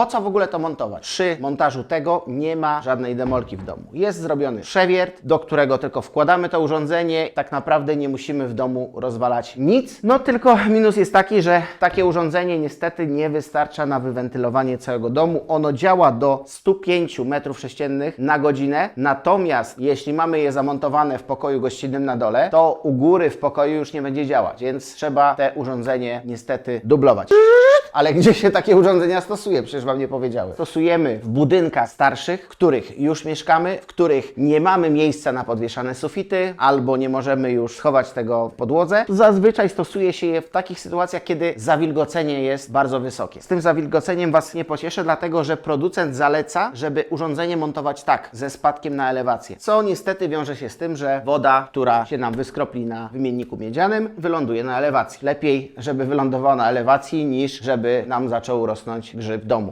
Po co w ogóle to montować? Przy montażu tego nie ma żadnej demolki w domu. Jest zrobiony przewiert, do którego tylko wkładamy to urządzenie. Tak naprawdę nie musimy w domu rozwalać nic. No tylko minus jest taki, że takie urządzenie niestety nie wystarcza na wywentylowanie całego domu. Ono działa do 105 m3 na godzinę. Natomiast jeśli mamy je zamontowane w pokoju gościnnym na dole, to u góry w pokoju już nie będzie działać, więc trzeba te urządzenie niestety dublować. Ale gdzie się takie urządzenia stosuje? Przecież Wam nie powiedziałem. Stosujemy w budynkach starszych, w których już mieszkamy, w których nie mamy miejsca na podwieszane sufity, albo nie możemy już schować tego w podłodze. Zazwyczaj stosuje się je w takich sytuacjach, kiedy zawilgocenie jest bardzo wysokie. Z tym zawilgoceniem Was nie pocieszę, dlatego że producent zaleca, żeby urządzenie montować tak, ze spadkiem na elewację. Co niestety wiąże się z tym, że woda, która się nam wyskropli na wymienniku miedzianym, wyląduje na elewacji. Lepiej, żeby wylądowała na elewacji, niż żeby nam zaczął rosnąć grzyb domu.